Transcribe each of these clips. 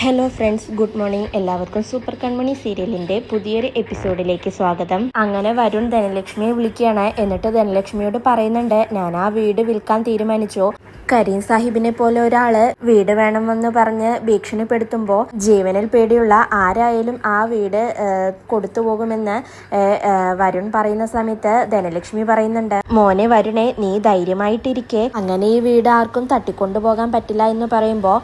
Hello friends good morning എല്ലാവർക്കും super Kanmani സീരിയലിന്റെ പുതിയൊരു എപ്പിസോഡിലേക്ക് സ്വാഗതം. അങ്ങനെ വരുൺ ധനലക്ഷ്മിയെ വിളിക്കുകയാണ്. എന്നിട്ട് ധനലക്ഷ്മിയോട് പറയുന്നുണ്ട് ഞാൻ ആ വീട് വിൽക്കാൻ തീരുമാനിച്ചോ. കരീം സാഹിബിനെ പോലെ ഒരാൾ വീട് വേണമെന്ന് പറഞ്ഞ് ഭീഷണിപ്പെടുത്തുമ്പോൾ ജീവനിൽ പേടിയുള്ള ആരായാലും ആ വീട് കൊടുത്തു പോകുമെന്ന് വരുൺ പറയുന്ന സമയത്ത് ധനലക്ഷ്മി പറയുന്നുണ്ട്. മോനെ വരുണെ നീ ധൈര്യമായിട്ടിരിക്കെ. അങ്ങനെ ഈ വീട് ആർക്കും തട്ടിക്കൊണ്ടുപോകാൻ പറ്റില്ല എന്ന് പറയുമ്പോൾ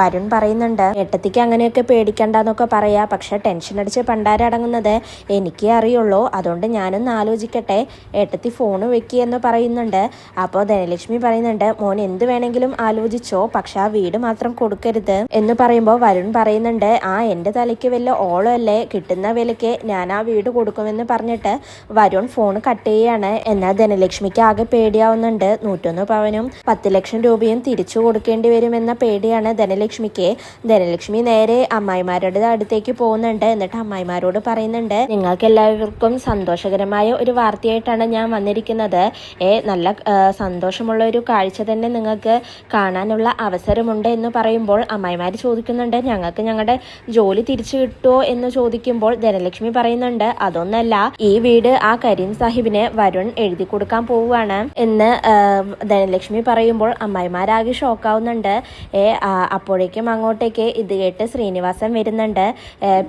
വരുൺ പറയുന്നുണ്ട് ഏട്ടത്തിക്ക് അങ്ങനെയൊക്കെ പേടിക്കണ്ടെന്നൊക്കെ പറയാം. പക്ഷെ ടെൻഷൻ അടിച്ച് പണ്ടാരടങ്ങുന്നത് എനിക്കേ അറിയുള്ളൂ. അതുകൊണ്ട് ഞാനൊന്ന് ആലോചിക്കട്ടെ. ഏട്ടത്തി ഫോണ് വെക്കി എന്ന് പറയുന്നുണ്ട്. അപ്പോൾ ധനലക്ഷ്മി പറയുന്നുണ്ട് മോൻ എന്ത് വേണമെങ്കിലും ആലോചിച്ചോ. പക്ഷെ ആ വീട് മാത്രം കൊടുക്കരുത്. എന്ന് പറയുമ്പോൾ വരുൺ പറയുന്നുണ്ട് ആ എന്റെ തലയ്ക്ക് വല്ല ഓളമല്ലേ കിട്ടുന്ന വിലയ്ക്ക് ഞാൻ ആ വീട് കൊടുക്കുമെന്ന് പറഞ്ഞിട്ട് വരുൺ ഫോൺ കട്ട് ചെയ്യാണ്. എന്നാൽ ധനലക്ഷ്മിക്ക് ആകെ പേടിയാവുന്നുണ്ട്. നൂറ്റൊന്ന് പവനും പത്ത് ലക്ഷം രൂപയും തിരിച്ചു കൊടുക്കേണ്ടി വരുമെന്ന പേടിയാണ് ധനലക്ഷ്മിക്ക്. ധനലക്ഷ്മി നേരെ അമ്മായിമാരുടെ അടുത്തേക്ക് പോകുന്നുണ്ട്. എന്നിട്ട് അമ്മായിമാരോട് പറയുന്നുണ്ട് നിങ്ങൾക്ക് എല്ലാവർക്കും സന്തോഷകരമായ ഒരു വാർത്തയായിട്ടാണ് ഞാൻ വന്നിരിക്കുന്നത്. ഏ നല്ല സന്തോഷമുള്ള ഒരു കാഴ്ച തന്നെ നിങ്ങൾക്ക് കാണാനുള്ള അവസരമുണ്ട് എന്ന് പറയുമ്പോൾ അമ്മായിമാർ ചോദിക്കുന്നുണ്ട് ഞങ്ങൾക്ക് ഞങ്ങളുടെ ജോലി തിരിച്ചു കിട്ടുമോ എന്ന് ചോദിക്കുമ്പോൾ ധനലക്ഷ്മി പറയുന്നുണ്ട് അതൊന്നല്ല ഈ വീട് ആ കരീം സാഹിബിന് വരുൺ എഴുതി കൊടുക്കാൻ പോവുകയാണ്. എന്ന് ധനലക്ഷ്മി പറയുമ്പോൾ അമ്മായിമാരാകെ ഷോക്കാവുന്നുണ്ട് ഏ അപ്പോഴേക്കും അങ്ങോട്ടേക്ക് ഇത് കേട്ട് ശ്രീനിവാസൻ വരുന്നുണ്ട്.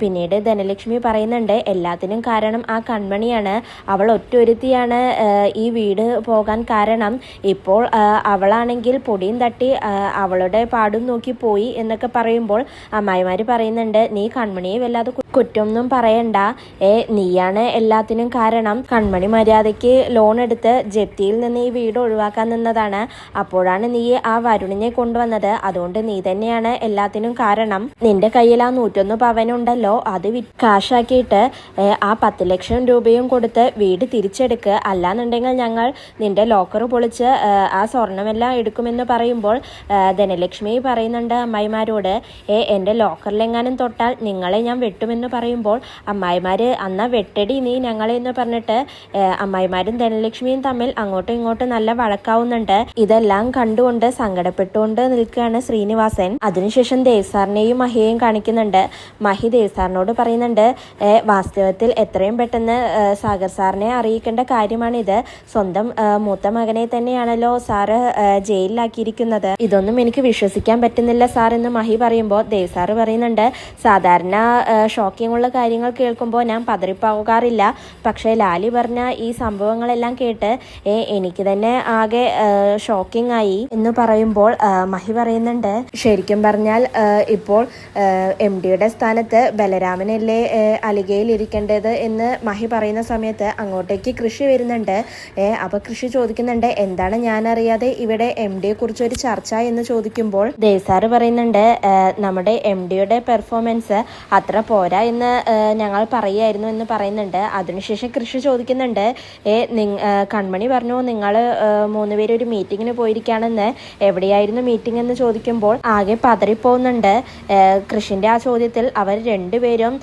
പിന്നീട് ധനലക്ഷ്മി പറയുന്നുണ്ട് എല്ലാത്തിനും കാരണം ആ കൺമണിയാണ്. അവൾ ഒറ്റൊരുത്തിയാണ് ഈ വീട് പോകാൻ കാരണം. ഇപ്പോൾ അവളാണെങ്കിൽ പൊടിയും തട്ടി അവളുടെ പാടും നോക്കി പോയി എന്നൊക്കെ പറയുമ്പോൾ അമ്മായിമാർ പറയുന്നുണ്ട് നീ കൺമണിയെ വല്ലാതെ കുറ്റമൊന്നും പറയണ്ട. ഏ നീയാണ് എല്ലാത്തിനും കാരണം. കൺമണി മര്യാദയ്ക്ക് ലോൺ എടുത്ത് ജപ്തിയിൽ നിന്ന് ഈ വീട് ഒഴിവാക്കാൻ നിന്നതാണ്. അപ്പോഴാണ് നീ ആ വരുണിനെ കൊണ്ടുവന്നത്. അതുകൊണ്ട് നീ തന്നെയാണ് എല്ലാത്തിനും കാരണം. നിന്റെ കയ്യിൽ ആ നൂറ്റൊന്ന് പവനുണ്ടല്ലോ അത് കാശാക്കിയിട്ട് ആ പത്ത് ലക്ഷം രൂപയും കൊടുത്ത് വീട് തിരിച്ചെടുക്കുക അല്ലാന്നുണ്ടെങ്കിൽ ഞങ്ങൾ നിന്റെ ലോക്കർ പൊളിച്ച് ആ സ്വർണമെല്ലാം എടുക്കുമെന്ന് പറയുമ്പോൾ ധനലക്ഷ്മി പറയുന്നുണ്ട് അമ്മായിമാരോട് ഏ എന്റെ ലോക്കറിലെങ്ങാനും തൊട്ടാൽ നിങ്ങളെ ഞാൻ വെട്ടുമെന്ന് പറയുമ്പോൾ അമ്മായിമാര് അന്നാ വെട്ടടി നീ ഞങ്ങളെ എന്ന് പറഞ്ഞിട്ട് അമ്മായിമാരും ധനലക്ഷ്മിയും തമ്മിൽ അങ്ങോട്ടും ഇങ്ങോട്ടും നല്ല വഴക്കാവുന്നുണ്ട്. ഇതെല്ലാം കണ്ടുകൊണ്ട് സങ്കടപ്പെട്ടുകൊണ്ട് നിൽക്കുകയാണ് ശ്രീനിവാസൻ. അതിനുശേഷം ദേവ്സാറിനെയും മഹിയെയും കാണിക്കുന്നുണ്ട്. മഹി ദേവ്സാറിനോട് പറയുന്നുണ്ട് "ഏ, വാസ്തവത്തിൽ എത്രയും പെട്ടെന്ന് സാഗർ സാറിനെ അറിയിക്കേണ്ട കാര്യമാണിത്. സ്വന്തം മൂത്ത മകനെ തന്നെയാണല്ലോ സാറ് ജയിലിലാക്കിയിരിക്കുന്നത്. ഇതൊന്നും എനിക്ക് വിശ്വസിക്കാൻ പറ്റുന്നില്ല സാർ എന്ന് മഹി പറയുമ്പോൾ ദേവ് സാറ് പറയുന്നുണ്ട് സാധാരണ ഷോക്കിംഗ് ഉള്ള കാര്യങ്ങൾ കേൾക്കുമ്പോൾ ഞാൻ പതറിപ്പോകാറില്ല. പക്ഷേ ലാലി പറഞ്ഞ ഈ സംഭവങ്ങളെല്ലാം കേട്ട് എനിക്ക് തന്നെ ആകെ ഷോക്കിംഗ് ആയി എന്ന് പറയുമ്പോൾ മഹി പറയുന്നുണ്ട് ശരിക്കും പറഞ്ഞാൽ ഇപ്പോൾ എം ഡിയുടെ സ്ഥാനത്ത് ബലരാമനല്ലേ അലികയിൽ ഇരിക്കേണ്ടത് എന്ന് മഹി പറയുന്ന സമയത്ത് അങ്ങോട്ടേക്ക് കൃഷി വരുന്നുണ്ട്. അപ്പോൾ അപ്പൊ കൃഷി ചോദിക്കുന്നുണ്ട് എന്താണ് ഞാൻ അറിയാതെ ഇവിടെ എം ഡിയെ കുറിച്ച് ഒരു ചർച്ച എന്ന് ചോദിക്കുമ്പോൾ? ദേവ്സാറ് പറയുന്നുണ്ട് നമ്മുടെ എം ഡിയുടെ പെർഫോമൻസ് അത്ര പോരാ എന്ന് ഞങ്ങൾ പറയായിരുന്നു എന്ന് പറയുന്നുണ്ട്. അതിനുശേഷം കൃഷി ചോദിക്കുന്നുണ്ട് ഏ, കൺമണി പറഞ്ഞു നിങ്ങൾ മൂന്നുപേരും ഒരു മീറ്റിങ്ങിന് പോയിരിക്കുകയാണെന്ന് എവിടെയായിരുന്നു മീറ്റിംഗ് എന്ന് ചോദിക്കുമ്പോൾ ആകെ പതറിപ്പോകുന്നുണ്ട് ഏ, കൃഷിന്റെ ആ ചോദ്യത്തിൽ അവർ രണ്ടുപേരും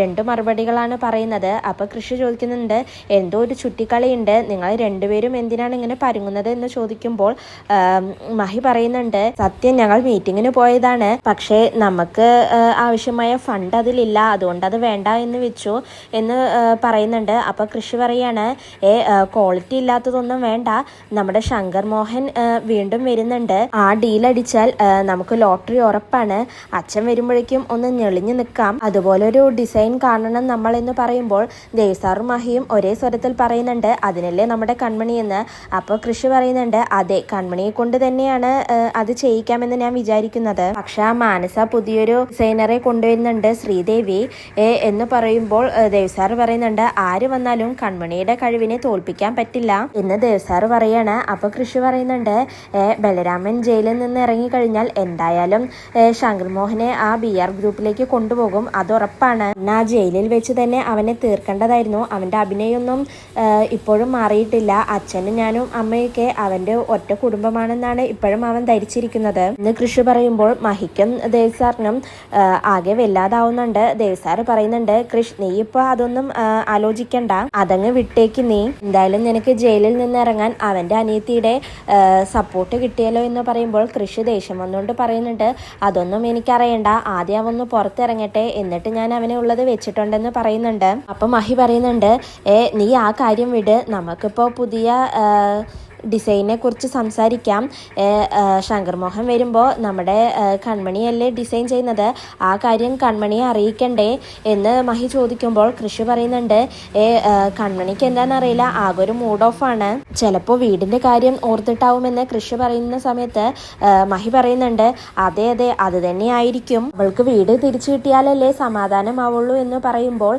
രണ്ട് മറുപടികളാണ് പറയുന്നത്. അപ്പൊ കൃഷി ചോദിക്കുന്നുണ്ട് എന്തോ ഒരു ചുറ്റിക്കളിയുണ്ട്. നിങ്ങൾ രണ്ടുപേരും എന്തിനാണ് ഇങ്ങനെ പരുങ്ങുന്നത്? എന്ന് ചോദിക്കുമ്പോൾ മഹി പറയുന്നുണ്ട് സത്യം ഞങ്ങൾ മീറ്റിങ്ങിന് പോയതാണ്. പക്ഷേ നമുക്ക് ആവശ്യമായ ഫണ്ട് അതിലില്ല. അതുകൊണ്ട് അത് വേണ്ട എന്ന് വെച്ചു എന്ന് പറയുന്നുണ്ട്. അപ്പൊ കൃഷി പറയാണ് ഏ ക്വാളിറ്റി ഇല്ലാത്തതൊന്നും വേണ്ട. നമ്മുടെ ശങ്കർ മോഹൻ വീണ്ടും വരുന്നുണ്ട്. ആ ഡീൽ അടിച്ചാൽ നമുക്ക് ലോട്ടറി ഉറപ്പാണ്. അച്ഛൻ വരുമ്പോഴേക്കും ഒന്ന് ഞെളിഞ്ഞു നിൽക്കാം. അതുപോലെ ഒരു ഡിസൈൻ കാണണം നമ്മൾ എന്ന് പറയുമ്പോൾ ദേവസാറും മഹിയും ഒരേ സ്വരത്തിൽ പറയുന്നുണ്ട് അതിനല്ലേ നമ്മുടെ കൺമണി എന്ന്? അപ്പോൾ കൃഷി പറയുന്നുണ്ട് അതെ കൺമണിയെ കൊണ്ട് തന്നെയാണ് അത് ചെയ്യിക്കാമെന്ന് ഞാൻ വിചാരിക്കുന്നത്. പക്ഷെ ആ മാനസ പുതിയൊരു ഡിസൈനറെ കൊണ്ടുവരുന്നുണ്ട് ശ്രീദേവി എന്ന് പറയുമ്പോൾ ദേവസാർ പറയുന്നുണ്ട് ആര് വന്നാലും കൺമണിയുടെ കഴിവിനെ തോൽപ്പിക്കാൻ പറ്റില്ല എന്ന് ദേവസാർ പറയാണ്. അപ്പൊ കൃഷി പറയുന്നുണ്ട് ബലരാമൻ ജയിലിൽ നിന്ന് ഇറങ്ങിക്കഴിഞ്ഞാൽ എന്തായാലും ശങ്കർ മോഹനെ ആ ബി ആർ ഗ്രൂപ്പിലേക്ക് കൊണ്ടുപോകും. അത് ഉറപ്പാണ്. എന്നാ ജയിലിൽ വെച്ച് തന്നെ അവനെ തീർക്കേണ്ടതായിരുന്നു. അവന്റെ അഭിനയൊന്നും ഇപ്പോഴും മാറിയിട്ടില്ല. അച്ഛനും ഞാനും അമ്മയൊക്കെ അവന്റെ ഒറ്റ കുടുംബമാണെന്നാണ് ഇപ്പോഴും അവൻ ധരിച്ചിരിക്കുന്നത്. ഇന്ന് കൃഷി പറയുമ്പോൾ മഹിക്കും ദേവസാറിനും ആകെ വല്ലാതാവുന്നുണ്ട്. ദേവ് സാർ പറയുന്നുണ്ട് കൃഷ് നീ ഇപ്പൊ അതൊന്നും ആലോചിക്കണ്ട. അതങ്ങ് വിട്ടേക്ക് നീ. എന്തായാലും നിനക്ക് ജയിലിൽ നിന്ന് ഇറങ്ങാൻ അവന്റെ അനിയത്തിയുടെ സപ്പോർട്ട് കിട്ടിയല്ലോ എന്ന് പറയുമ്പോൾ കൃഷി ദേഷ്യം വന്നുകൊണ്ട് പറയുന്നുണ്ട്. അതൊന്നും അതൊന്നും എനിക്കറിയണ്ട. ആദ്യം അവന്ന് പുറത്തിറങ്ങട്ടെ. എന്നിട്ട് ഞാൻ അവനെ ഉള്ളത് വെച്ചിട്ടുണ്ടെന്ന് പറയുന്നുണ്ട്. അപ്പം മഹി പറയുന്നുണ്ട് ഏ നീ ആ കാര്യം വിട്. നമുക്കിപ്പോൾ പുതിയ ഡിസൈനെ കുറിച്ച് സംസാരിക്കാം. ശങ്കർ മോഹൻ വരുമ്പോൾ നമ്മുടെ കൺമണിയല്ലേ ഡിസൈൻ ചെയ്യുന്നത്? ആ കാര്യം കൺമണിയെ അറിയിക്കണ്ടേ എന്ന് മഹി ചോദിക്കുമ്പോൾ കൃഷി പറയുന്നുണ്ട്. ഏ കൺമണിക്ക് എന്താണെന്നറിയില്ല ആകെ ഒരു മൂഡ് ഓഫ് ആണ്. ചിലപ്പോൾ വീടിന്റെ കാര്യം ഓർത്തിട്ടാവുമെന്ന് കൃഷി പറയുന്ന സമയത്ത് മഹി പറയുന്നുണ്ട്. അതെ അതെ അത് തന്നെയായിരിക്കും. അവൾക്ക് വീട് തിരിച്ചു കിട്ടിയാലല്ലേ സമാധാനമാവുള്ളൂ എന്ന് പറയുമ്പോൾ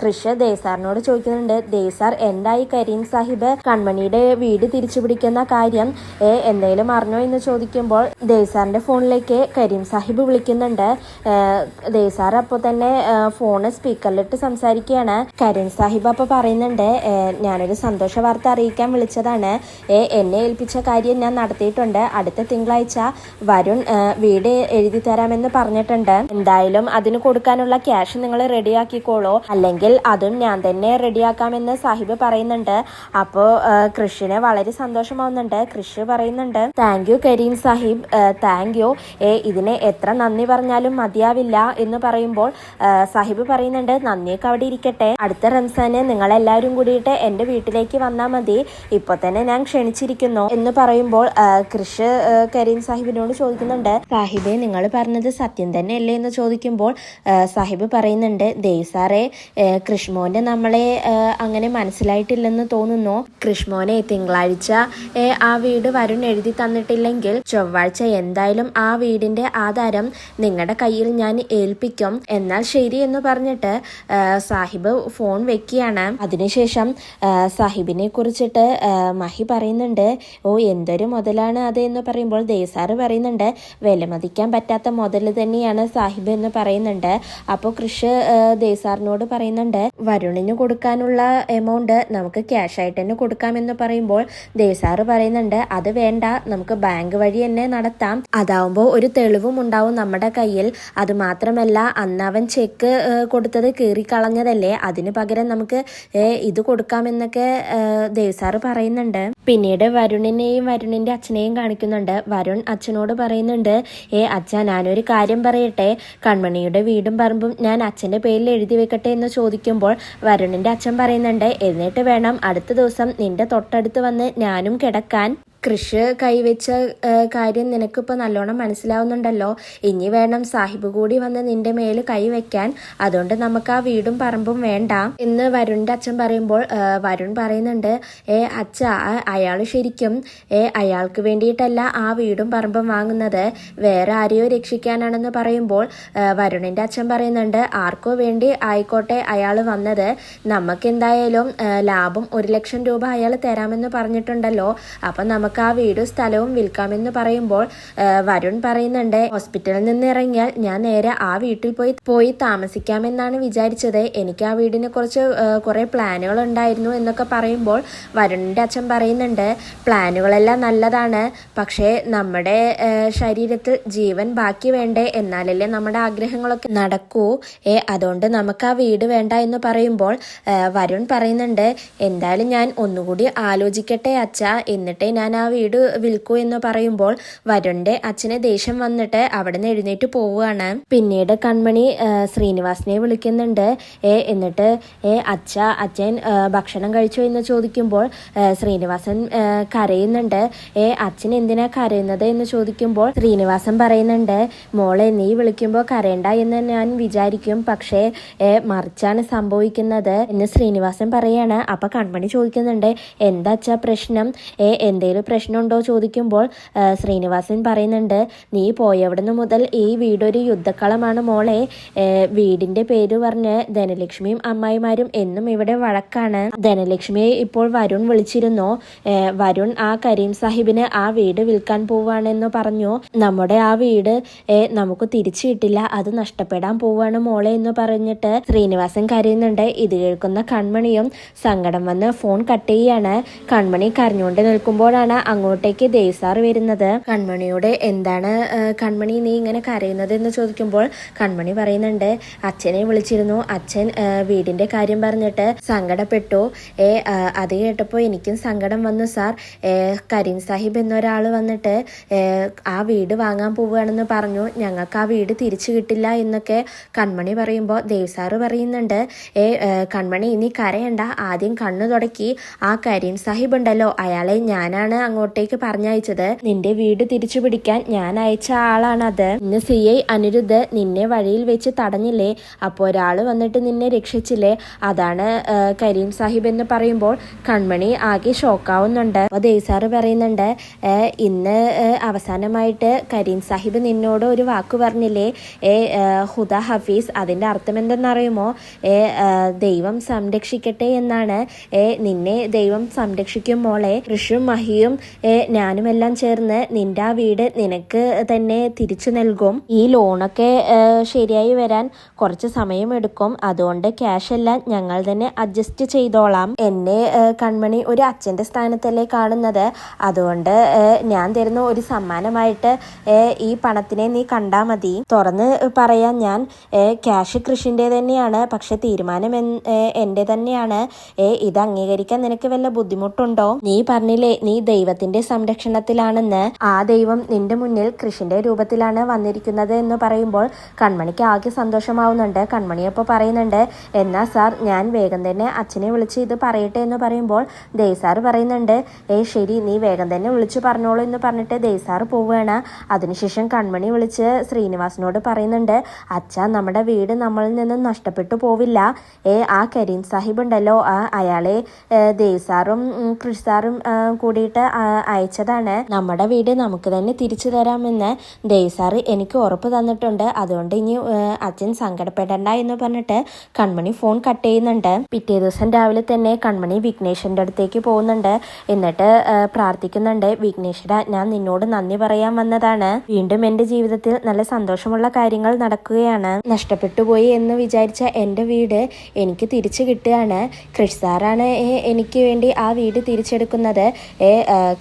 കൃഷി ദേസാറിനോട് ചോദിക്കുന്നുണ്ട്. ദേസാർ എന്തായി കരീം സാഹിബ്? കൺമണിയുടെ വീട് പിടിക്കുന്ന കാര്യം ഏ, എന്തെങ്കിലും അറിഞ്ഞോ? എന്ന് ചോദിക്കുമ്പോൾ ദേസാറിന്റെ ഫോണിലേക്ക് കരീം സാഹിബ് വിളിക്കുന്നുണ്ട്. ദേസാർ അപ്പോൾ തന്നെ ഫോണ് സ്പീക്കറിലിട്ട് സംസാരിക്കുകയാണ്. കരീം സാഹിബ് അപ്പോൾ പറയുന്നുണ്ട് ഞാനൊരു സന്തോഷ വാർത്ത അറിയിക്കാൻ വിളിച്ചതാണ്. ഏ, എന്നെ ഏൽപ്പിച്ച കാര്യം ഞാൻ നടത്തിയിട്ടുണ്ട്. അടുത്ത തിങ്കളാഴ്ച വരുൺ വീട് എഴുതി തരാമെന്ന് പറഞ്ഞിട്ടുണ്ട്. എന്തായാലും അതിന് കൊടുക്കാനുള്ള ക്യാഷ് നിങ്ങൾ റെഡിയാക്കിക്കോളോ. അല്ലെങ്കിൽ അതും ഞാൻ തന്നെ റെഡിയാക്കാമെന്ന് സാഹിബ് പറയുന്നുണ്ട്. അപ്പോൾ കൃഷിനെ വളരെ സന്തോഷമാവുന്നുണ്ട്. കൃഷി പറയുന്നുണ്ട്. Thank you Kareem Sahib. Thank you ഏ ഇതിനെ എത്ര നന്ദി പറഞ്ഞാലും മതിയാവില്ല എന്ന് പറയുമ്പോൾ സാഹിബ് പറയുന്നുണ്ട് നന്ദിയൊക്കെ അവിടെ ഇരിക്കട്ടെ. അടുത്ത റംസാന് നിങ്ങളെല്ലാവരും കൂടിയിട്ട് എന്റെ വീട്ടിലേക്ക് വന്നാൽ മതി. ഇപ്പോൾ തന്നെ ഞാൻ ക്ഷണിച്ചിരിക്കുന്നു എന്ന് പറയുമ്പോൾ കൃഷ് കരീം സാഹിബിനോട് ചോദിക്കുന്നുണ്ട്. സാഹിബെ നിങ്ങൾ പറഞ്ഞത് സത്യം തന്നെയല്ലേ എന്ന് ചോദിക്കുമ്പോൾ സാഹിബ് പറയുന്നുണ്ട് ദേവ് സാറേ ഏ, കൃഷ്മോനെ നമ്മളെ അങ്ങനെ മനസ്സിലായിട്ടില്ലെന്ന് തോന്നുന്നു. കൃഷ്മോനെ തിങ്കളാഴ്ച ഏ, ആ വീട് വരുൺ എഴുതി തന്നിട്ടില്ലെങ്കിൽ ചൊവ്വാഴ്ച എന്തായാലും ആ വീടിന്റെ ആധാരം നിങ്ങളുടെ കയ്യിൽ ഞാൻ ഏൽപ്പിക്കും. എന്നാൽ ശരി എന്ന് പറഞ്ഞിട്ട് സാഹിബ് ഫോൺ വെക്കുകയാണ്. അതിനുശേഷം സാഹിബിനെ കുറിച്ചിട്ട് മഹി പറയുന്നുണ്ട് ഓ എന്തൊരു മുതലാണ് അത്? എന്ന് പറയുമ്പോൾ ദേസാറ് പറയുന്നുണ്ട് വിലമതിക്കാൻ പറ്റാത്ത മുതൽ തന്നെയാണ് സാഹിബ് എന്ന് പറയുന്നുണ്ട്. അപ്പോൾ കൃഷ് ദേസാറിനോട് പറയുന്നുണ്ട് വരുണിന് കൊടുക്കാനുള്ള എമൗണ്ട് നമുക്ക് ക്യാഷ് ആയിട്ട് തന്നെ കൊടുക്കാമെന്ന് പറയുമ്പോൾ ദേസാറ് പറയുന്നുണ്ട് അത് വേണ്ട നമുക്ക് ബാങ്ക് വഴി തന്നെ നടത്താം. അതാവുമ്പോൾ ഒരു തെളിവും ഉണ്ടാവും നമ്മുടെ കയ്യിൽ. അത് മാത്രമല്ല അന്ന് അവൻ ചെക്ക് കൊടുത്തത് കീറിക്കളഞ്ഞതല്ലേ? അതിന് പകരം നമുക്ക് ഇത് കൊടുക്കാമെന്നൊക്കെ ദേവസാറ് ദേവ്സാറ് പറയുന്നുണ്ട്. പിന്നീട് വരുണിനെയും വരുണിന്റെ അച്ഛനെയും കാണിക്കുന്നുണ്ട്. വരുൺ അച്ഛനോട് പറയുന്നുണ്ട് ഏ അച്ഛ ഞാനൊരു കാര്യം പറയട്ടെ. കൺമണിയുടെ വീടും പറമ്പും ഞാൻ അച്ഛന്റെ പേരിൽ എഴുതി വെക്കട്ടെ എന്ന് ചോദിക്കുമ്പോൾ വരുണിന്റെ അച്ഛൻ പറയുന്നുണ്ട് എന്നിട്ട് വേണം. അടുത്ത ദിവസം നിന്റെ തൊട്ടടുത്ത് വന്ന് ഞാനും കിടക്കാൻ കൃഷി കൈവച്ച കാര്യം നിനക്കിപ്പോൾ നല്ലോണം മനസ്സിലാവുന്നുണ്ടല്ലോ. ഇനി വേണം സാഹിബ് കൂടി വന്ന് നിന്റെ മേൽ കൈവയ്ക്കാൻ അതുകൊണ്ട് നമുക്ക് ആ വീടും പറമ്പും വേണ്ട. എന്ന് വരുണിന്റെ അച്ഛൻ പറയുമ്പോൾ വരുൺ പറയുന്നുണ്ട് ഏ അച്ഛ അയാൾ ശരിക്കും ഏ അയാൾക്ക് വേണ്ടിയിട്ടല്ല ആ വീടും പറമ്പും വാങ്ങുന്നത്. വേറെ ആരെയോ രക്ഷിക്കാനാണെന്ന് പറയുമ്പോൾ വരുണിന്റെ അച്ഛൻ പറയുന്നുണ്ട് ആർക്കോ വേണ്ടി ആയിക്കോട്ടെ അയാൾ വന്നത്. നമുക്ക് എന്തായാലും ലാഭം ഒരു ലക്ഷം രൂപ അയാൾ തരാമെന്ന് പറഞ്ഞിട്ടുണ്ടല്ലോ. അപ്പം നമുക്ക് ആ വീടും സ്ഥലവും വിൽക്കാമെന്ന് പറയുമ്പോൾ വരുൺ പറയുന്നുണ്ട് ഹോസ്പിറ്റലിൽ നിന്ന് ഇറങ്ങിയാൽ ഞാൻ നേരെ ആ വീട്ടിൽ പോയി പോയി താമസിക്കാമെന്നാണ് വിചാരിച്ചത്. എനിക്ക് ആ വീടിനെ കുറിച്ച് കുറേ പ്ലാനുകൾ ഉണ്ടായിരുന്നു എന്നൊക്കെ പറയുമ്പോൾ വരുണിന്റെ അച്ഛൻ പറയുന്നുണ്ട് പ്ലാനുകളെല്ലാം നല്ലതാണ് പക്ഷേ നമ്മുടെ ശരീരത്തിൽ ജീവൻ ബാക്കി വേണ്ടേ? എന്നാലല്ലേ നമ്മുടെ ആഗ്രഹങ്ങളൊക്കെ നടക്കൂ. ഏ അതുകൊണ്ട് നമുക്ക് ആ വീട് വേണ്ട എന്ന് പറയുമ്പോൾ വരുൺ പറയുന്നുണ്ട് എന്തായാലും ഞാൻ ഒന്നുകൂടി ആലോചിക്കട്ടെ അച്ഛ. എന്നിട്ടേ ഞാൻ ആ വീട് വിൽക്കൂ എന്ന് പറയുമ്പോൾ വരുണിന്റെ അച്ഛനെ ദേഷ്യം വന്നിട്ട് അവിടെ നിന്ന് എഴുന്നേറ്റ് പോവുകയാണ്. പിന്നീട് കൺമണി ശ്രീനിവാസിനെ വിളിക്കുന്നുണ്ട്. ഏ എന്നിട്ട് ഏ അച്ഛ അച്ഛൻ ഭക്ഷണം കഴിച്ചു എന്ന് ചോദിക്കുമ്പോൾ ശ്രീനിവാസൻ കരയുന്നുണ്ട്. ഏ അച്ഛൻ എന്തിനാ കരയുന്നത് എന്ന് ചോദിക്കുമ്പോൾ ശ്രീനിവാസൻ പറയുന്നുണ്ട് മോളെ നീ വിളിക്കുമ്പോൾ കരയണ്ട എന്ന് ഞാൻ വിചാരിക്കും. പക്ഷേ മറിച്ചാണ് സംഭവിക്കുന്നത് എന്ന് ശ്രീനിവാസൻ പറയാണ്. അപ്പൊ കൺമണി ചോദിക്കുന്നുണ്ട് എന്താ അച്ഛാ പ്രശ്നം? ഏ എന്തേലും പ്രശ്നമുണ്ടോ ചോദിക്കുമ്പോൾ ശ്രീനിവാസൻ പറയുന്നുണ്ട് നീ പോയവിടുന്ന് മുതൽ ഈ വീടൊരു യുദ്ധക്കളമാണ് മോളെ. വീടിന്റെ പേര് പറഞ്ഞ് ധനലക്ഷ്മിയും അമ്മായിമാരും എന്നും ഇവിടെ വഴക്കാണ്. ധനലക്ഷ്മിയെ ഇപ്പോൾ വരുൺ വിളിച്ചിരുന്നു. വരുൺ ആ കരീം സാഹിബിന് ആ വീട് വിൽക്കാൻ പോവുകയാണെന്ന് പറഞ്ഞു. നമ്മുടെ ആ വീട് നമുക്ക് തിരിച്ചു കിട്ടില്ല. അത് നഷ്ടപ്പെടാൻ പോവാണ് മോളെ എന്ന് പറഞ്ഞിട്ട് ശ്രീനിവാസൻ കരയുന്നുണ്ട്. ഇത് കേൾക്കുന്ന കൺമണിയും സങ്കടം വന്ന് ഫോൺ കട്ട് ചെയ്യാണ്. കൺമണി കരഞ്ഞുകൊണ്ട് നിൽക്കുമ്പോഴാണ് അപ്പോഴാണ് അങ്ങോട്ടേക്ക് ദേവ്സാർ വരുന്നത്. കൺമണിയുടെ എന്താണ് കൺമണി നീ ഇങ്ങനെ കരയുന്നത് എന്ന് ചോദിക്കുമ്പോൾ കൺമണി പറയുന്നുണ്ട് അച്ഛനെ വിളിച്ചിരുന്നു. അച്ഛൻ വീടിന്റെ കാര്യം പറഞ്ഞിട്ട് സങ്കടപ്പെട്ടു. ഏ അത് കേട്ടപ്പോൾ എനിക്കും സങ്കടം വന്നു സാർ. കരീം സാഹിബ് എന്നൊരാൾ വന്നിട്ട് ആ വീട് വാങ്ങാൻ പോവുകയാണെന്ന് പറഞ്ഞു. ഞങ്ങൾക്ക് ആ വീട് തിരിച്ചു കിട്ടില്ല എന്നൊക്കെ കൺമണി പറയുമ്പോൾ ദേവ് പറയുന്നുണ്ട്. ഏ, കൺമണി ഇനി കരയണ്ട. ആദ്യം കണ്ണു തുടക്കി. ആ കരീം സാഹിബ് ഉണ്ടല്ലോ. അയാളെ ഞാനാണ് അങ്ങോട്ടേക്ക് പറഞ്ഞയച്ചത്. നിന്റെ വീട് തിരിച്ചു പിടിക്കാൻ ഞാൻ അയച്ച ആളാണത്. ഇന്ന് സി ഐ അനിരുദ്ധ് നിന്നെ വഴിയിൽ വെച്ച് തടഞ്ഞില്ലേ? അപ്പോൾ ഒരാൾ വന്നിട്ട് നിന്നെ രക്ഷിച്ചില്ലേ? അതാണ് കരീം സാഹിബ് എന്ന് പറയുമ്പോൾ കൺമണി ആകെ ഷോക്കാവുന്നുണ്ട്. അപ്പോൾ ദേസാറ് പറയുന്നുണ്ട് ഇന്ന് അവസാനമായിട്ട് കരീം സാഹിബ് നിന്നോട് ഒരു വാക്ക് പറഞ്ഞില്ലേ? ഏ ഹുദ ഹഫീസ് അതിന്റെ അർത്ഥം എന്തെന്നറിയുമോ ഏ, ദൈവം സംരക്ഷിക്കട്ടെ എന്നാണ്. ഏ നിന്നെ ദൈവം സംരക്ഷിക്കും മോളെ. ഋഷും മഹിയും ഏ ഞാനുമെല്ലാം ചേർന്ന് നിന്റെ ആ വീട് നിനക്ക് തന്നെ തിരിച്ചു നൽകും. ഈ ലോണൊക്കെ ശരിയായി വരാൻ കുറച്ച് സമയമെടുക്കും. അതുകൊണ്ട് ക്യാഷ് എല്ലാം ഞങ്ങൾ തന്നെ അഡ്ജസ്റ്റ് ചെയ്തോളാം. എന്നെ കൺമണി ഒരു അച്ഛന്റെ സ്ഥാനത്തല്ലേ കാണുന്നത്. അതുകൊണ്ട് ഞാൻ തരുന്ന ഒരു സമ്മാനമായിട്ട് ഈ പണത്തിനെ നീ കണ്ടാൽ മതി. തുറന്ന് പറയാൻ ഞാൻ ക്യാഷ് കൃഷിന്റെ തന്നെയാണ്. പക്ഷെ തീരുമാനം എൻ- എന്റെ തന്നെയാണ്. ഇത് അംഗീകരിക്കാൻ നിനക്ക് വല്ല ബുദ്ധിമുട്ടുണ്ടോ? നീ പറഞ്ഞില്ലേ നീ ദൈവത്തിന്റെ സംരക്ഷണത്തിലാണെന്ന് ആ ദൈവം നിന്റെ മുന്നിൽ കൃഷിന്റെ രൂപത്തിലാണ് വന്നിരിക്കുന്നത് എന്ന് പറയുമ്പോൾ കൺമണിക്ക് ആകെ സന്തോഷമാവുന്നുണ്ട്. കൺമണി അപ്പോൾ പറയുന്നുണ്ട് എന്നാ സാർ ഞാൻ വേഗം തന്നെ അച്ഛനെ വിളിച്ച് ഇത് പറയട്ടെ എന്ന് പറയുമ്പോൾ ദേവ് സാർ പറയുന്നുണ്ട് ഏ ശരി നീ വേഗം തന്നെ വിളിച്ചു പറഞ്ഞോളൂ എന്ന് പറഞ്ഞിട്ട് ദേവ് സാർ പോവുകയാണ്. അതിനുശേഷം കൺമണി വിളിച്ച് ശ്രീനിവാസിനോട് പറയുന്നുണ്ട് അച്ഛ നമ്മുടെ വീട് നമ്മളിൽ നിന്ന് നഷ്ടപ്പെട്ടു പോവില്ല. ഏ ആ കരീം സാഹിബ് ഉണ്ടല്ലോ ആ അയാളെ ദൈസാറും സാറും ഉം, സാറും കൂടിയിട്ട് അയച്ചതാണ്. നമ്മുടെ വീട് നമുക്ക് തന്നെ തിരിച്ചു തരാമെന്ന് ദേവ് എനിക്ക് ഉറപ്പ് തന്നിട്ടുണ്ട്. അതുകൊണ്ട് ഇനി അച്ഛൻ സങ്കടപ്പെടണ്ട എന്ന് പറഞ്ഞിട്ട് കൺമണി ഫോൺ കട്ട് ചെയ്യുന്നുണ്ട്. പിറ്റേ ദിവസം രാവിലെ തന്നെ കൺമണി വിഘ്നേഷിന്റെ അടുത്തേക്ക് പോകുന്നുണ്ട്. എന്നിട്ട് പ്രാർത്ഥിക്കുന്നുണ്ട് വിഘ്നേശ്വര ഞാൻ നിന്നോട് നന്ദി പറയാൻ വന്നതാണ്. വീണ്ടും എന്റെ ജീവിതത്തിൽ നല്ല സന്തോഷമുള്ള കാര്യങ്ങൾ നടക്കുകയാണ്. നഷ്ടപ്പെട്ടു പോയി എന്ന് വിചാരിച്ച എന്റെ വീട് എനിക്ക് തിരിച്ചു കിട്ടുകയാണ്. കൃഷ് സാറാണ് എനിക്ക് വേണ്ടി ആ വീട് തിരിച്ചെടുക്കുന്നത്. ഏ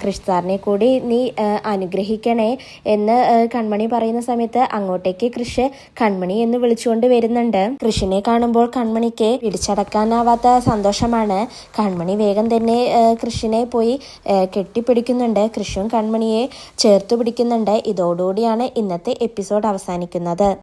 കൃഷ് കൂടി നീ അനുഗ്രഹിക്കണേ എന്ന് കൺമണി പറയുന്ന സമയത്ത് അങ്ങോട്ടേക്ക് കൃഷ് കൺമണി എന്ന് വിളിച്ചുകൊണ്ട് വരുന്നുണ്ട്. കൃഷിനെ കാണുമ്പോൾ കൺമണിക്ക് പിടിച്ചടക്കാനാവാത്ത സന്തോഷമാണ്. കൺമണി വേഗം തന്നെ കൃഷിനെ പോയി കെട്ടിപ്പിടിക്കുന്നുണ്ട്. കൃഷിയും കൺമണിയെ ചേർത്ത് പിടിക്കുന്നുണ്ട്. ഇതോടുകൂടിയാണ് ഇന്നത്തെ എപ്പിസോഡ് അവസാനിക്കുന്നത്.